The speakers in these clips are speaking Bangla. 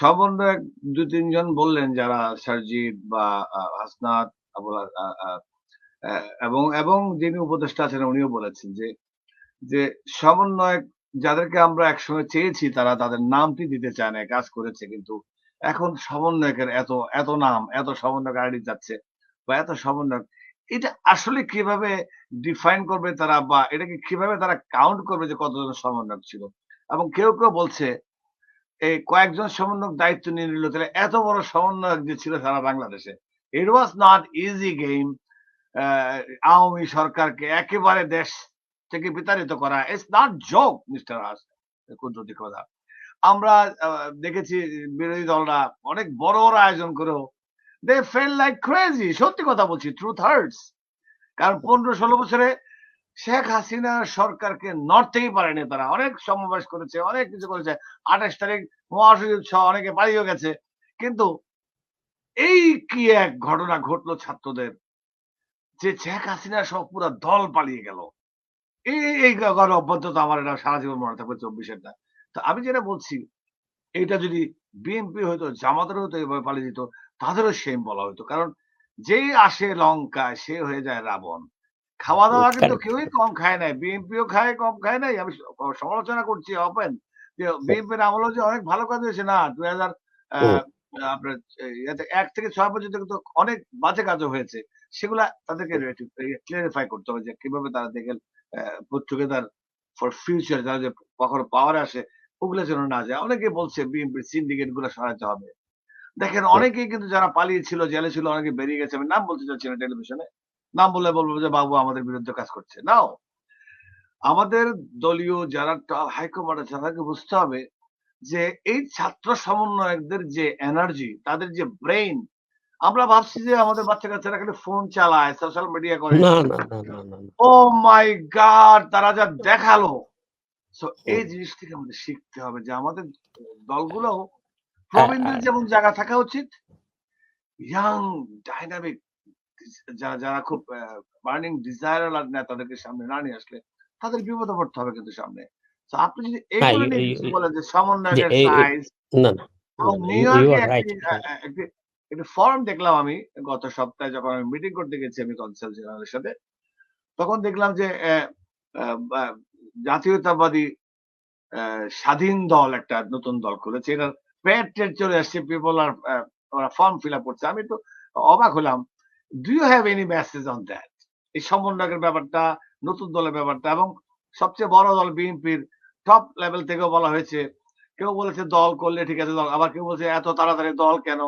সমন্বয়ক দু তিনজন বললেন যারা সারজিৎ বা হাসনাত এবং এবং যিনি উপদেষ্টা আছেন উনিও বলেছেন যে যে সমন্বয়ক যাদেরকে আমরা একসঙ্গে চেয়েছি তারা তাদের নামটি দিতে চায় না কাজ করেছে, কিন্তু এখন সমন্বয়কের এত এত নাম, এত সমন্বয়ক আইডি যাচ্ছে বা এত সমন্বয়ক এটা আসলে কীভাবে ডিফাইন করবে তারা বা এটাকে কীভাবে তারা কাউন্ট করবে যে কতজন সমন্বয়ক ছিল? এবং কেউ কেউ বলছে এই কয়েকজন সমন্বয়ক দায়িত্ব নিয়ে নিল। তাহলে এত বড় সমন্বয়ক যে ছিল সারা বাংলাদেশে। It was not easy game Awami সরকারকে একেবারে দেশ থেকে বিতাড়িত করা। ইটস নট জোক মিস্টার হাস কুদরতি কথা। আমরা দেখেছি বিরোধী দলরা অনেক বড় বড় আয়োজন করেও দে ফেল লাইক ক্রেজি সত্যি কথা বলছি ট্রুথ হার্টস কারণ পনেরো ষোলো বছরে শেখ হাসিনা সরকারকে নড়তেই পারেনি তারা। অনেক সমাবেশ করেছে, অনেক কিছু করেছে। আঠাশ তারিখ মহাসচিব সহ অনেকে পালিয়ে গেছে। কিন্তু এই কি এক ঘটনা ঘটলো ছাত্রদের? যে শেখ হাসিনা সহ পুরো দল পালিয়ে গেল। এই এই গণ অভ্যন্তত আমার এটা সারা জীবন মনে থাকবে চব্বিশেরটা তো আমি যেটা বলছি, এটা যদি বিএনপি হয়তো জামাতের হতো এভাবে পালিয়ে যেত, তাদেরও সেম বলা হতো কারণ যেই আসে লঙ্কায়, সে হয়ে যায় রাবণ। খাওয়া দাওয়া কিন্তু কেউই কম খায় নাই বিএনপিও খায় কম খায় নাই। আমি সমালোচনা করছি ওপেন যে বিএনপির আমলও যে অনেক ভালো কাজ হয়েছে না দুই হাজার আপনার এক থেকে ছয় পর্যন্ত কিন্তু অনেক বাজে কাজও হয়েছে। সেগুলা তাদেরকে ক্লিয়ারিফাই করতে হবে যে কীভাবে তারা দেখে পুট টুগেদার ফর ফিউচার যারা যে কখনো পাওয়ার আসে ওগুলো যেন না যায়। অনেকে বলছে বিএনপির সিন্ডিকেটগুলো সরাতে হবে। দেখেন অনেকেই কিন্তু যারা পালিয়েছিল জেলে ছিল অনেকে বেরিয়ে গেছে। আমি নাম বলতে চাচ্ছি না টেলিভিশনে। নাম বলে বলব যে বাবু আমাদের বিরুদ্ধে কাজ করছে। নাও। আমাদের দলীয় যারা হাইকমান্ড আছে তাদেরকে বুঝতে হবে যে এই ছাত্র সমন্বয়কদের যে এনার্জি তাদের যে ব্রেইন আমরা ভাবছি যে আমাদের বাচ্চা কাচ্চারা খালি ফোন চালায় সোশ্যাল মিডিয়া করে। ও মাই গড তারা যা দেখাল। সো এই জিনিস থেকে আমাদের শিখতে হবে যে আমাদের দলগুলো প্রবীণদের হ্যাঁ। যেমন জায়গা থাকা উচিত ইয়াং ডাইনামিক যারা যারা খুব বার্নিং ডিজায়ার নেতাদেরকে সামনে না নিয়ে আসলে তাদের বিপদে পড়তে হবে কিন্তু সামনে। তো আপনি যদি এইগুলো এই- নিয়ে কিছু বলেন যে সমন্বয়ের সাইজ না না না. একটি ফর্ম দেখলাম আমি গত সপ্তাহে যখন আমি মিটিং করতে গেছি আমি কনসাল জেনারেলের সাথে তখন দেখলাম যে জাতীয়তাবাদী স্বাধীন দল একটা নতুন দল খুলেছে। এটা পেড টেড চলে আসছে পিপল আর ওরা ফর্ম ফিল আপ করছে। আমি তো অবাক হলাম। Do you have any message on that এই সমন্বয়কের ব্যাপারটা নতুন দলের ব্যাপারটা এবং সবচেয়ে বড় দল বিএনপির টপ লেভেল থেকেও বলা হয়েছে। কেউ বলেছে দল করলে ঠিক আছে দল আবার কেউ বলছে এত তাড়াতাড়ি দল কেন?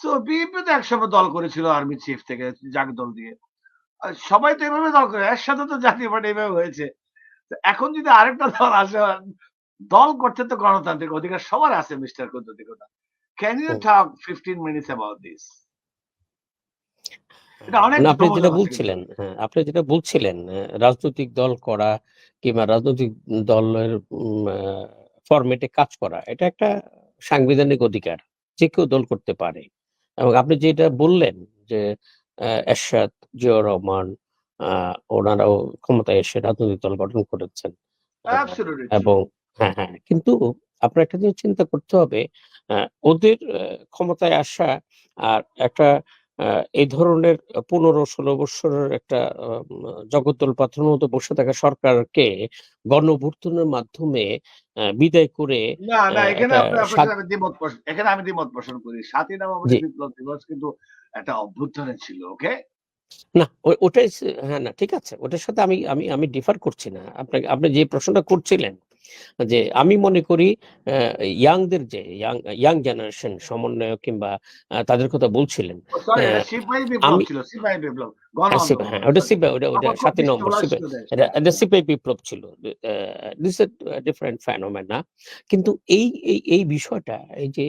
সো বিএনপি তো একসময় দল করেছিল আর্মি চিফ থেকে জাগ দল দিয়ে। সবাই তো এভাবে দল করে একসাথে তো জাতীয় পার্টি এভাবে হয়েছে। এখন যদি আরেকটা দল আসে দল করতে তো গণতান্ত্রিক অধিকার সবার আছে mister কুদ্দতিকতা can you. Talk fifteen minutes about this আপনি যেটা বলছিলেন হ্যাঁ আপনি যেটা বলছিলেন রাজনৈতিক দল করা কিংবা রাজনৈতিক দলের ফরম্যাটে কাজ করা এটা একটা সাংবিধানিক অধিকার যে কেউ দল করতে পারে। এবং আপনি যেটা বললেন যে এরশাদ জিয়াউর রহমান আহ, ওনারাও ক্ষমতায় এসে রাজনৈতিক দল গঠন করেছেন. এবং হ্যাঁ হ্যাঁ কিন্তু আপনার একটা জিনিস চিন্তা করতে হবে ওদের ক্ষমতায় আসা আর একটা এই ধরনের পনেরো ষোলো বৎসরের একটা জগদ্দল পাথরের মতো বসে থাকা সরকারকে গণভুর্তনের মাধ্যমে বিদায় করে না এখানে আমি দ্বিমত পোষণ করি। সাতই নভেম্বর বিপ্লব দিবস কিন্তু একটা অভ্যুত্থানে ছিল ওকে না ওটাই হ্যাঁ না ঠিক আছে। ওটার সাথে আমি আমি আমি ডিফার করছি না। আপনাকে আপনি যে প্রশ্নটা করছিলেন যে আমি মনে করি ইয়াংদের যে ইয়াং জেনারেশন সমন্বয়ক কিংবা তাদের কথা বলছিলেন হ্যাঁ, হ্যাঁ, ওটা সিপা ওটা ওটা সাতই নম্বর এটা এটা বিপ্লব ছিল দিস ডিফারেন্ট ফ্যানোমেনা কিন্তু এই এই এই বিষয়টা এই যে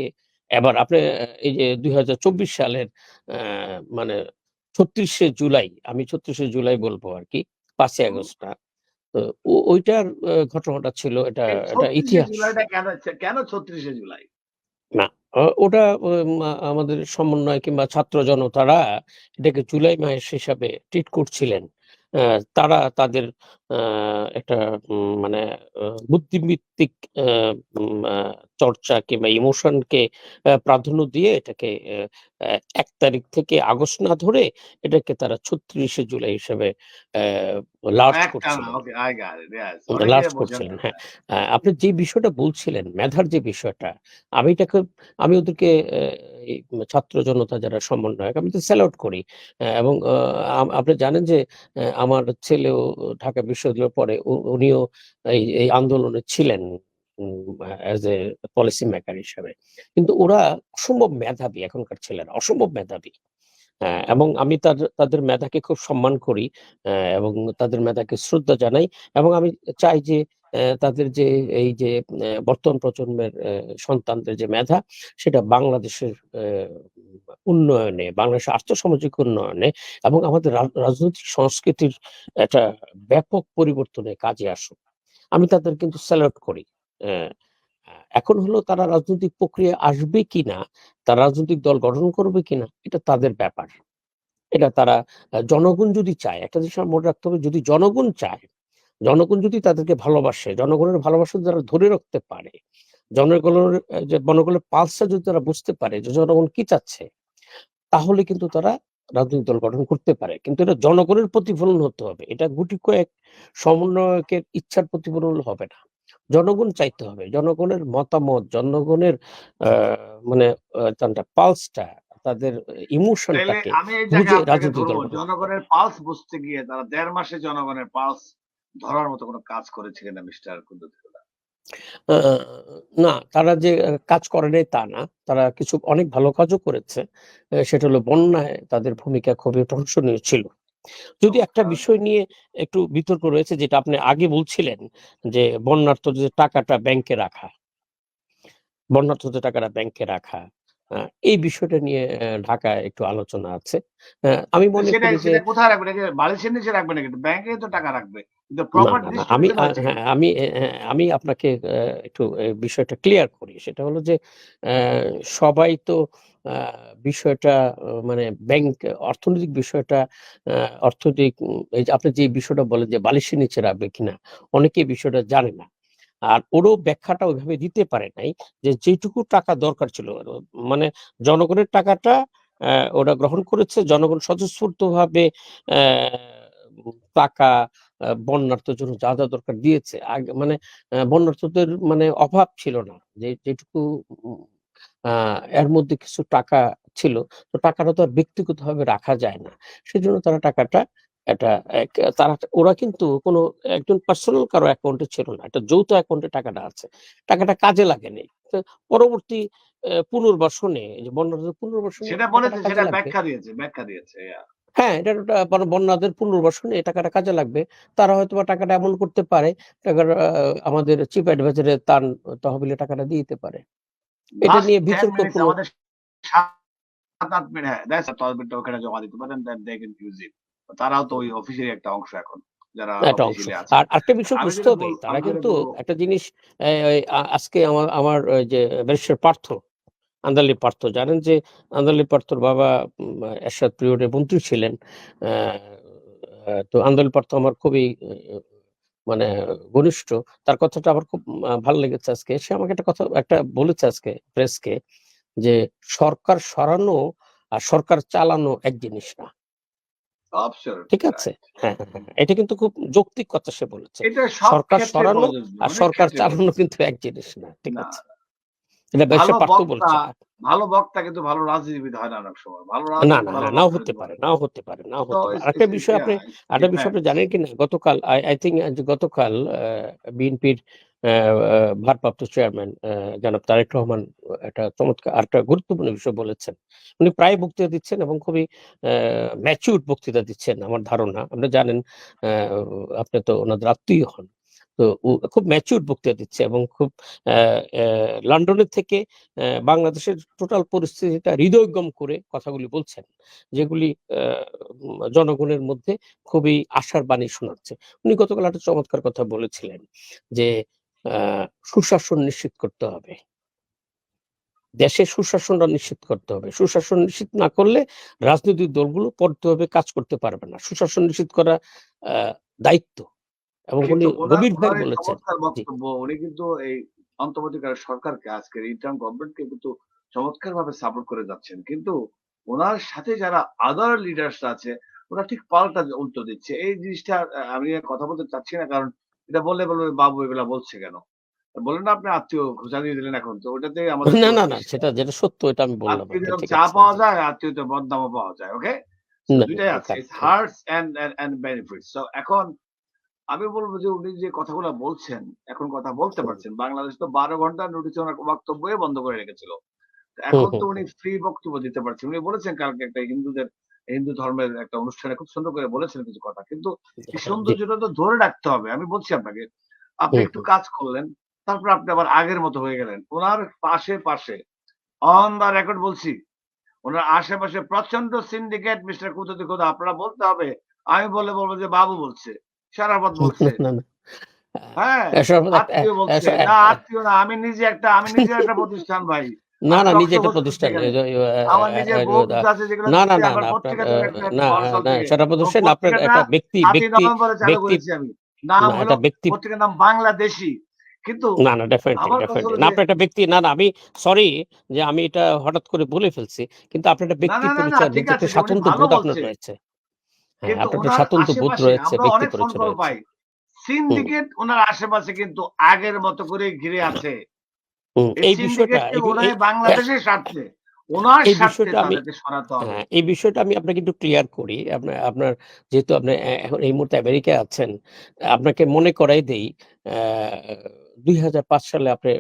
এবার আপনি এই যে দুই হাজার চব্বিশ সালের আহ, মানে ছত্রিশে জুলাই আমি ছত্রিশে জুলাই বলব আর কি পাঁচই আগস্ট না তো ওইটার ঘটনাটা ছিল এটা এটা ইতিহাস। কেন কেন ছত্রিশে জুলাই? আহ, ওটা আমাদের সমন্বয় কিংবা ছাত্র জনতারা এটাকে জুলাই মাস হিসাবে ট্রিট করছিলেন। আহ, তারা তাদের একটা মানে বুদ্ধিভিত্তিক চর্চা কিংবা ইমোশনকে প্রাধান্য দিয়ে এটাকে এক তারিখ থেকে আগস্ট না ধরে এটাকে তারা ছত্রিশে জুলাই হিসেবে লার্জ করছিলেন। লার্জ হ্যাঁ। আপনি যে বিষয়টা বলছিলেন মেধার যে বিষয়টা আমি এটাকে আমি ওদেরকে ছাত্র জনতা যারা সমন্বয়ক আমি তো সেল আউট করি। এবং আপনি জানেন যে আমার ছেলেও ঢাকা পড়ে পরে উনিও এই আন্দোলনে ছিলেন অ্যাজ এ পলিসি মেকার হিসাবে। কিন্তু ওরা অসম্ভব মেধাবী এখনকার ছেলেরা অসম্ভব মেধাবী। হ্যাঁ, এবং আমি তার তাদের মেধাকে খুব সম্মান করি এবং তাদের মেধাকে শ্রদ্ধা জানাই এবং আমি চাই যে তাদের যে এই যে বর্তমান প্রজন্মের সন্তানদের যে মেধা, সেটা বাংলাদেশের উন্নয়নে বাংলাদেশের আর্থসামাজিক উন্নয়নে এবং আমাদের রাজনৈতিক সংস্কৃতির একটা ব্যাপক পরিবর্তনে কাজে আসুক। আমি তাদের কিন্তু স্যালুট করি। এখন হলো তারা রাজনৈতিক প্রক্রিয়া আসবে কিনা, তারা রাজনৈতিক দল গঠন করবে কিনা, এটা তাদের ব্যাপার। এটা তারা জনগণ যদি চায়, একটা জিনিস মনে রাখতে হবে, যদি জনগণ চায় জনগণ যদি তাদেরকে ভালোবাসে জনগণের ভালোবাসা যারা ধরে রাখতে পারে জনগণের যে জনগণের পালসা যদি তারা বুঝতে পারে যে জনগণ কি চাচ্ছে তাহলে কিন্তু তারা রাজনৈতিক দল গঠন করতে পারে। কিন্তু এটা জনগণের প্রতিফলন হতে হবে। এটা গুটি কয়েক সমন্বয়কের ইচ্ছার প্রতিফলন হবে না। জনগণ চাইতে হবে। জনগণের মতামত জনগণের আহ, মানে পালসটা তাদের ইমোশনটাকে বুঝে রাজনৈতিক দল। জনগণের পালস বুঝতে গিয়ে তারা দেড় মাসে জনগণের পালস ধরার মতো কোনো কাজ করেছে কিনা মিস্টার আহ, না তারা যে কাজ করে নাই তা না। তারা কিছু অনেক ভালো কাজও করেছে। সেটা হলো বন্যায় তাদের ভূমিকা খুবই প্রশংসনীয় ছিল। যদি একটা বিষয় নিয়ে একটু বিতর্ক রয়েছে যেটা আপনি আগে বলছিলেন যে বন্যার্থদের টাকাটা ব্যাংকে রাখা বন্যার্থদের টাকাটা ব্যাংকে রাখা এই বিষয়টা নিয়ে ঢাকায় একটু আলোচনা আছে। আমি মনে করি যে কোথায় রাখবে? নাকি বালিশের নিচে রাখবে নাকি? ব্যাংকে তো টাকা রাখবে। আমি হ্যাঁ আমি আমি আপনাকে একটু বিষয়টা ক্লিয়ার করি। সেটা হলো যে আহ, সবাই তো আহ, বিষয়টা মানে ব্যাংক অর্থনৈতিক বিষয়টা আহ, অর্থনৈতিক আপনি যে বিষয়টা বলেন যে বালিশের নিচে রাখবে কিনা অনেকে বিষয়টা জানে না। আর ওরও ব্যাখ্যাটা ওইভাবে দিতে পারে নাই যে যেটুকু টাকা দরকার ছিল। মানে জনগণের টাকাটা ওরা গ্রহণ করেছে, জনগণ স্বতঃস্ফূর্ত ভাবে টাকা বন্যার্থের জন্য যা যা দরকার দিয়েছে। আগে মানে বন্যার্থদের মানে অভাব ছিল না যে যেটুকু এর মধ্যে কিছু টাকা ছিল। তো টাকাটা তো আর ব্যক্তিগতভাবে রাখা যায় না। সেজন্য তারা টাকাটা এটা এক- তারা ওরা কিন্তু কোনো একজন পার্সোনাল কারও অ্যাকাউন্টে ছিল না। একটা যৌথ অ্যাকাউন্টে টাকাটা আছে। টাকাটা কাজে লাগেনি। পরবর্তী পুনর্বাসনে যে বন্যার্থদের পুনর্বাসনে সেটা টাকাটা বলেছে কাজে সেটা লাগবে। ব্যাখ্যা দিয়েছে ব্যাখ্যা দিয়েছে হ্যাঁ এটা বন্যাদের পুনর্বাসনে এই টাকাটা কাজে লাগবে। তারা হয়তো বা টাকাটা এমন করতে পারে আহ, আমাদের চিফ অ্যাডভাইজারের তার তহবিলে টাকাটা দিয়ে দিতে পারে। এটা নিয়ে বিতর্ক আমাদের সাত আট মিনিট হ্যাঁ তহবিলটা ওখানে জমা দিতে পারেন দেন দে ক্যান ইউজ ইট তারাও তো ওই অফিসেরই একটা অংশ এখন একটা অংশ। আর একটা বিষয় বুঝতে হবে তারা কিন্তু একটা জিনিস আজকে আমার যে পার্থ আন্দালি পার্থ জানেন যে আন্দালি পার্থর বাবা এরশাদ পিরিয়ডে মন্ত্রী ছিলেন তো আন্দালি পার্থ আমার খুবই মানে ঘনিষ্ঠ। তার কথাটা আমার খুব ভালো লেগেছে আজকে। সে আমাকে একটা কথা একটা বলেছে আজকে প্রেসকে যে সরকার সরানো আর সরকার চালানো এক জিনিস না। ঠিক আছে? হ্যাঁ হ্যাঁ, হ্যাঁ, এটা কিন্তু খুব যৌক্তিক কথা সে বলেছে। সরকার সরানো আর সরকার চালানো কিন্তু এক জিনিস না ঠিক আছে? এটা পার্থ বলছে। ভালো বক্তা কিন্তু ভালো রাজনীতিবিদ হয় না অনেক সময়। ভালো না না না নাও হতে পারে নাও হতে পারে নাও হতে পারে। it's- বিষয় আপনি আরেকটা বিষয় আপনি জানেন কিনা? গতকাল আই থিঙ্ক গতকাল বিএনপির ভারপ্রাপ্ত চেয়ারম্যান জনাব তারেক রহমান একটা চমৎকার একটা গুরুত্বপূর্ণ বিষয় বলেছেন। উনি প্রায় বক্তৃতা দিচ্ছেন এবং খুবই ম্যাচিউর বক্তৃতা দিচ্ছেন আমার ধারণা। আপনি জানেন আপনি তো ওনাদের আত্মীয় হন। তো খুব ম্যাচিউর বক্তৃতা দিচ্ছে এবং খুব লন্ডনের থেকে বাংলাদেশের টোটাল পরিস্থিতিটা হৃদয়গম করে কথাগুলি বলছেন, যেগুলি জনগণের মধ্যে খুবই আশার বাণী শোনাচ্ছে। উনি গতকাল একটা চমৎকার কথা বলেছিলেন যে সুশাসন নিশ্চিত করতে হবে দেশে সুশাসনটা নিশ্চিত করতে হবে সুশাসন নিশ্চিত না করলে রাজনৈতিক দলগুলো পড়তে কাজ করতে পারবে না সুশাসন নিশ্চিত করা দায়িত্ব এবং উনি গভীরভাবে বলেছেন চমৎকার। বক্তব্য উনি কিন্তু এই অন্তর্বর্তীকালীন সরকারকে আজকের ইন্টার্ম গভর্নমেন্টকে কিন্তু চমৎকারভাবে সাপোর্ট করে যাচ্ছেন। কিন্তু ওনার সাথে যারা আদার লিডার্স আছে ওরা ঠিক পাল্টা উল্টো দিচ্ছে। এই জিনিসটা আমি কথা বলতে চাচ্ছি না কারণ এটা বললে বলবে বাবু এগুলা বলছে কেন? বলেন না আপনি আত্মীয় খোঁচা দিয়ে দিলেন এখন। তো ওটাতে আমাদের না, না, না সেটা যেটা সত্য এটা আমি বললাম চা পাওয়া জি। যায়, আত্মীয়তে বদনামও পাওয়া যায়। ওকে? সো না, ২ না, টাই না, আছে। Hearts and and benefits. So এখন আমি বলব যে উনি যে কথাগুলা বলছেন, এখন কথা বলতে পারছেন। বাংলাদেশ তো ১২ ঘণ্টার নোটিশে ওনার বক্তব্যই বন্ধ করে রেখেছিল। এখন তো উনি ফ্রি বক্তব্য দিতে পারছেন। উনি বলেছেন কালকে একটা হিন্দুদের হিন্দু ধর্মের একটা অনুষ্ঠানে খুব সুন্দর করে বলেছেন কিছু কথা। কিন্তু এই সৌন্দর্যটা তো ধরে রাখতে হবে। আমি বলছি আপনাকে। আপনি একটু কাজ করলেন। তারপর আপনি আবার আগের মতো হয়ে গেলেন। উনার পাশে, পাশে অন দ্যা রেকর্ড বলছি। ওনার আশেপাশে প্রচণ্ড সিন্ডিকেট মিস্টার কুতুদি খোদা আপনারা বলতে হবে। আমি বললে বলব যে বাবু বলছে। সারাপত বলছে। হ্যাঁ, আত্মীয় বলছে। না আত্মীয় না। আমি নিজে একটা আমি নিজে একটা প্রতিষ্ঠান ভাই। না, না নিজে একটা প্রতিষ্ঠান না, না, না, না না, মহারাষ্ট্র না থেকে। সেরাপত আপনার একটা ব্যক্তি ৭ই ব্যক্তি ব্যক্তি নাম এটা ব্যক্তি পত্রিকার নাম বাংলাদেশী। কিন্তু না, না ডেফিনিটলি, ডেফিনিটলি। না যে আপনার একটা ব্যক্তি না, না আমি সরি যে আমি এটা হঠাৎ করে বলে ফেলছি। কিন্তু আপনার একটা ব্যক্তি পরিচয় স্বাতন্ত্র্য ভালো বোধ আপনার রয়েছে। হ্যাঁ, আপনার একটা উনার বোধ রয়েছে, ব্যক্তি পরিচয় রয়েছে। সিন্ডিকেট উনার আশেপাশে কিন্তু আগের মতো করে ঘিরে আছে। এই বিষয়টা বাংলাদেশের স্বার্থে এই বিষয়টা আমি। হ্যাঁ, এই বিষয়টা আমি আপনাকে একটু ক্লিয়ার করি। আপনার আপনার যেহেতু আপনি এখন এই মুহূর্তে আমেরিকায় আছেন, আপনাকে মনে করাই দেই আ ২০০৫ সালে আপনি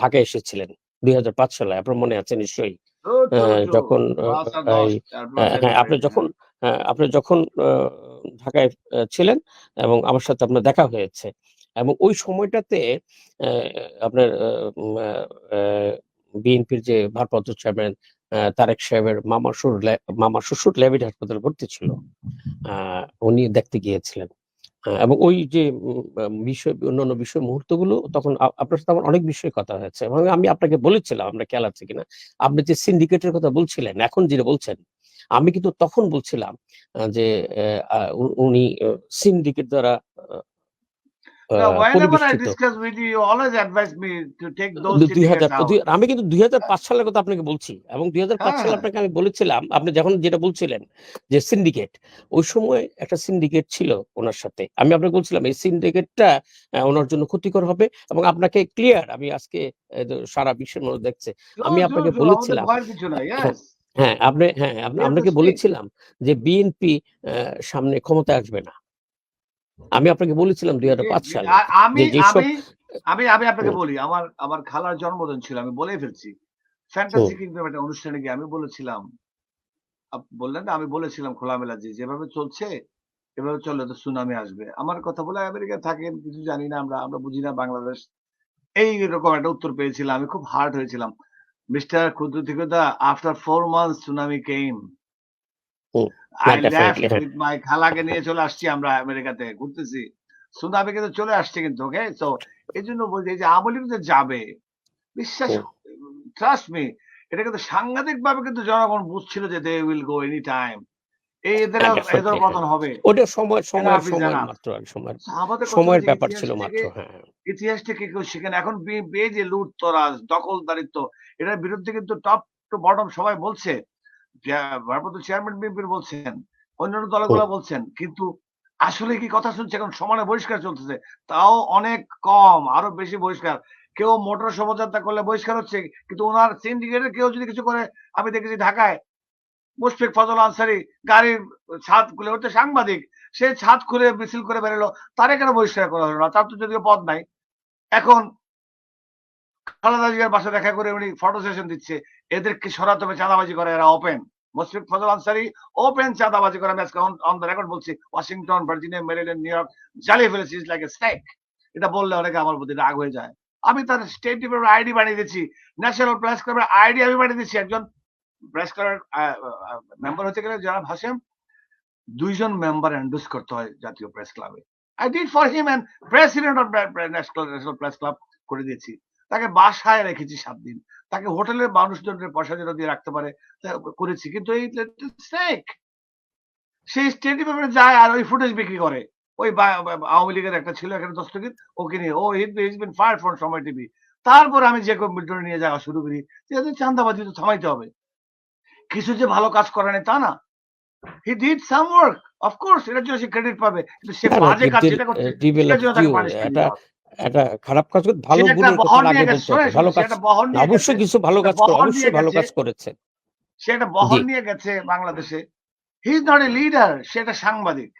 ঢাকায় এসেছিলেন। ২০০৫ সালে আপনার মনে আছে নিশ্চয়ই। যখন আ প্লাস আর এই ১০ আর আ প্লাস হ্যাঁ, আপনি যখন হ্যাঁ। হ্যাঁ, আপনি যখন ঢাকায় ছিলেন এবং আমার সাথে আপনার দেখা হয়েছে। এবং ওই সময়টাতে আপনার বিএনপির যে ভারপ্রাপ্ত চেয়ারম্যান তারেক সাহেবের লে মামার শ্বশুর ল্যাবরেটরি হাসপাতালে ভর্তি ছিল। উনি দেখতে গিয়েছিলেন। এবং ওই যে বিষয় অন্যান্য বিষয় মুহূর্তগুলো তখন আপনার সাথে আমার অনেক বিষয়ে কথা হয়েছে। এবং আমি আপনাকে বলেছিলাম, আপনার খেয়াল আছে কিনা? আপনি যে সিন্ডিকেটের কথা বলছিলেন, এখন যেটা বলছেন, আমি কিন্তু তখন বলছিলাম যে উনি সিন্ডিকেট দ্বারা আমি কিন্তু ২০০৫ সালের কথা আপনাকে বলছি। এবং ২০০৫ সালে হ্যাঁ। আপনাকে আমি বলেছিলাম, আপনি যখন যেটা বলছিলেন যে সিন্ডিকেট, ওই সময় একটা সিন্ডিকেট ছিল ওনার সাথে। আমি আপনাকে বলছিলাম এই সিন্ডিকেটটা আ উনার জন্য ক্ষতিকর হবে এবং আপনাকে ক্লিয়ার আমি আজকে সারা বিশ্বের মানুষ দেখছে। আমি আপনাকে বলেছিলাম। হ্যাঁ, হ্যাঁ, আপনি হ্যাঁ, আপনাকে. বলেছিলাম যে বিএনপি সামনে ক্ষমতায় আসবে না। আমি আপনাকে বলেছিলাম জি, ২০০৫ জি। সালে আমি আমি আপনাকে বলি, আমার আমার খালার জন্মদিন ছিল। আমি বলেই ফেলছি। ফ্যান্টাসি কিংডম একটা অনুষ্ঠানে গিয়ে আমি বলেছিলাম বললেন না? আমি বলেছিলাম খোলামেলা যে, "যেভাবে চলছে, এভাবে চললে তো সুনামি আসবে।" আমার কথা বলে আমেরিকায় থাকেন, কিছু জানি না আমরা, আমরা বুঝি না বাংলাদেশ। এইরকম একটা উত্তর পেয়েছিলাম। আমি খুব হার্ট হয়েছিলাম। মিস্টার ক্ষুদ্র খোদা, আফটার 4 মান্থস সুনামি কেম। খালাকে নিয়ে চলে আসছি আমরা আমেরিকাতে ঘুরতেছি। কিন্তু চলে আসছে কিন্তু, ওকে? সো এজন্য বলছি যে যাবে, বিশ্বাস ট্রাস্ট মি এটা কিন্তু সাংঘাতিকভাবে কিন্তু জনগণ বুঝছিল যে they will go anytime. এই এদের এদের। পতন হবে। ওটা সময় is সময় মাত্র আর সময়ের ব্যাপার ছিল মাত্র। হ্যাঁ। ইতিহাস থেকে কেউ। এখন বি এই যে লুটতরাজ, দখলদারিত্ব এটার বিরুদ্ধে কিন্তু টপ টু বটম সবাই বলছে। ভারপ্রাপ্ত চেয়ারম্যান বিএনপির বলছেন, অন্যান্য। দলগুলা বলছেন। কিন্তু আসলে কি কথা শুনছে এখন সমানে বহিষ্কার চলতেছে। তাও অনেক কম, আরও বেশি বহিষ্কার। কেউ মোটর শোভাযাত্রা করলে বহিষ্কার হচ্ছে। কিন্তু উনার সিন্ডিকেটের কেউ যদি কিছু করে আমি দেখেছি ঢাকায় মুশফিক ফজল আনসারি গাড়ির ছাদ খুলে হচ্ছে সাংবাদিক। সে ছাদ খুলে মিছিল করে বেরোলো। তারে কেন বহিষ্কার করা হলো না? তার তো যদিও পদ নাই। এখন খালেদা জিয়ার বাসায় দেখা করে উনি ফটো সেশন দিচ্ছে। এদেরকে সরাতে হবে চাঁদাবাজি করে এরা ওপেন। মুশফিক ফজল আনসারী ওপেন চাঁদাবাজি করে আমি আজকে অন দ্য রেকর্ড বলছি। Washington, Virginia, Maryland, New York জ্বালিয়ে ফেলেছি ইটস লাইক এ স্নেক। এটা বললে অনেকে আমার প্রতি রাগ হয়ে যায়। আমি তার স্টেট ডিপার্টমেন্ট আইডি বানিয়ে দিচ্ছি। ন্যাশনাল প্রেস ক্লাবের আইডি আমি বানিয়ে দিচ্ছি। একজন প্রেস ক্লাবের মেম্বার হতে গেলে জনাব হাশেম ২ জন মেম্বার এন্ডোর্স করতে হয় জাতীয় প্রেস ক্লাবে। I did for him and president of national press club করে দিয়েছি। তাকে বাসায় রেখেছি সাত দিন। তাকে হোটেলের মানুষজনের পয়সা যেন দিয়ে রাখতে পারে করেছি। কিন্তু এই স্নেক সে স্টেট ডিপার্টমেন্টে যায় আর ওই ফুটেজ বিক্রি করে। ওই আওয়ামী লীগের একটা ছিল এখানে দস্তগীর ওকে নিয়ে ও he's been fire from Somoy TV তারপর আমি যে কম্পিউটার নিয়ে যাওয়া শুরু করি যে চান্দাবাজি তো থামাইতে হবে কিছু যে ভালো কাজ করে তা না he did some work of course এটার জন্য সে ক্রেডিট পাবে কিন্তু সে বাজে কাজ যেটা করছে একটা খারাপ কাজ করে ভালো গুণের কথা আগে বলতে হবে। ভালো কাজ অবশ্যই কিছু ভালো কাজ করে অবশ্যই ভালো কাজ করেছে। সে একটা বহন নিয়ে গেছে বাংলাদেশে। He is not a leader সে একটা সাংবাদিক।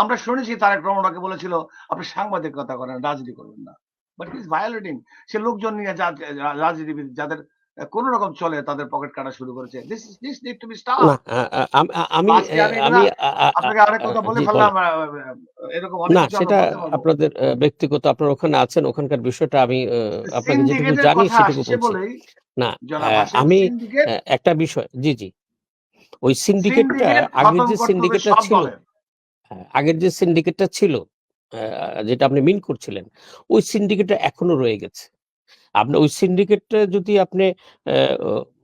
আমরা শুনেছি তারেক রহমানকে বলেছিল আপনি সাংবাদিকতা করেন রাজনীতি করবেন না। বাট ইজ ভায়োলেটিং সে লোকজন নিয়ে রাজনীতিবিদ যাদের কোন রকম চলে তাদের পকেট কাটা শুরু করেছে। This this need to be stop আম- আমি আপনাকে আরেক কথা বলে ফেললাম এরকম অনেক না সেটা আপনাদের ব্যক্তিগত আপনার ওখানে আছেন ওখানকার বিষয়টা আমি আপনাকে যেটুকু জানি সেটুকু বলছি। না আমি একটা বিষয় জি জি। ওই সিন্ডিকেটটা syndicate আগের যে সিন্ডিকেটটা ছিল হ্যাঁ, আগের যে সিন্ডিকেটটা ছিল যেটা আপনি মিন করছিলেন ওই সিন্ডিকেটটা এখনও রয়ে গেছে। আপনি ওই সিন্ডিকেটটা যদি আপনি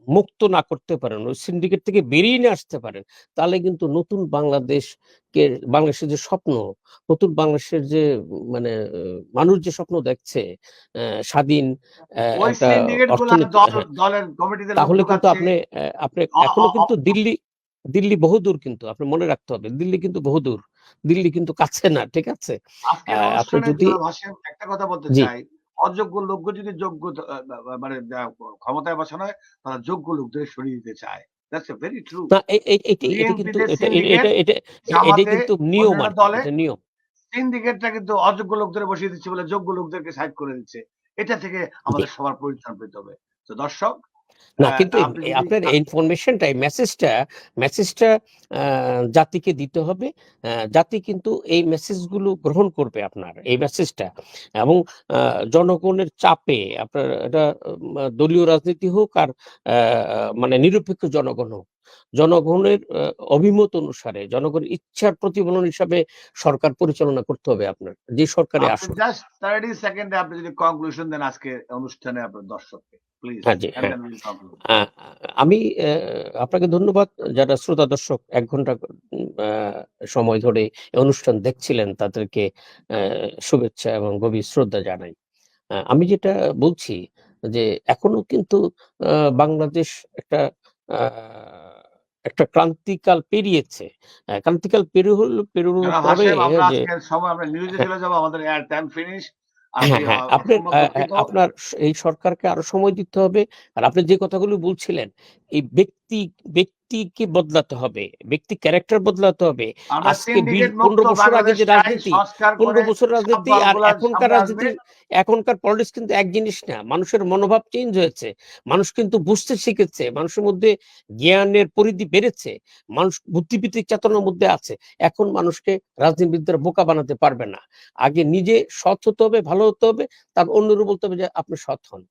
মুক্ত না করতে পারেন ওই সিন্ডিকেট থেকে বেরিয়ে নিয়ে আসতে পারেন তাহলে কিন্তু নতুন বাংলাদেশকে বাংলাদেশের যে স্বপ্ন নতুন বাংলাদেশের যে মানে মানুষ যে স্বপ্ন দেখছে স্বাধীন হ্যাঁ, তাহলে কিন্তু আপনি আপনি এখনও কিন্তু দিল্লি দিল্লি বহুদূর কিন্তু আপনি মনে রাখতে হবে দিল্লি কিন্তু বহুদূর দিল্লি কিন্তু কাছে না ঠিক আছে? আপনি যদি- একটা কথা বলতে চাই। অযোগ্য লোক যদি যোগ্য মানে ক্ষমতায় বসানো হয় তারা যোগ্য লোকদের সরিয়ে দিতে চায়। সিন্ডিকেটটা কিন্তু অযোগ্য লোকদের বসিয়ে দিচ্ছে বলে যোগ্য লোকদেরকে সাইড করে দিচ্ছে। এটা থেকে আমাদের সবার পরিত্রাণ পেতে হবে। তো দর্শক না কিন্তু আপনার ইনফরমেশনটা মেসেজটা মেসেজটা জাতিকে দিতে হবে। জাতি কিন্তু এই মেসেজগুলো গ্রহণ করবে আপনার এই মেসেজটা এবং জনগণের চাপে আপনার এটা দলীয় রাজনীতি হোক আর মানে নিরপেক্ষ জনগণ হোক জনগণের অভিমত অনুসারে জনগণের ইচ্ছার প্রতিফলন হিসাবে সরকার পরিচালনা করতে হবে আপনার যে সরকারে আসুন জাস্ট থার্টি সেকেন্ডে আপনি যদি কনক্লুশন দেন আজকে অনুষ্ঠানে আপনার দর্শককে। হ্যাঁ, হ্যাঁ। আমি আপনাকে ধন্যবাদ। যারা শ্রোতা দর্শক এক ঘণ্টা সময় ধরে অনুষ্ঠান দেখছিলেন তাদেরকে শুভেচ্ছা এবং গভীর শ্রদ্ধা জানাই। আমি যেটা বলছি যে এখনও কিন্তু বাংলাদেশ একটা আহ, একটা ক্রান্তিকাল পেরিয়েছে। ক্রান্তিকাল পেরোনোর পরে আমরা যে আজকের সময় আমরা নিউজে চলে যাব আমাদের টাইম ফিনিশ হ্যাঁ হ্যাঁ আপনার আহ, আহ, আপনার এই সরকারকে আরও সময় দিতে হবে। আর আপনি যে কথাগুলো বলছিলেন এই ব্যক্তি ব্যক্তি ব্যক্তিকে বদলাতে হবে ব্যক্তি ক্যারেক্টার বদলাতে হবে। আজকে পনেরো বছর আগে যে রাজনীতি, পনেরো বছর রাজনীতি আর এখনকার রাজনীতি এখনকার পলিটিক্স কিন্তু এক জিনিস না মানুষের মনোভাব চেঞ্জ হয়েছে মানুষ কিন্তু বুঝতে শিখেছে মানুষের মধ্যে জ্ঞানের পরিধি বেড়েছে মানুষ বুদ্ধিভিত্তিক চেতনার মধ্যে আছে এখন মানুষকে রাজনীতিবিদরা বোকা বানাতে পারবে না। আগে নিজে সৎ হতে হবে ভালো হতে হবে তার অন্যরও বলতে হবে যে আপনি সৎ হন।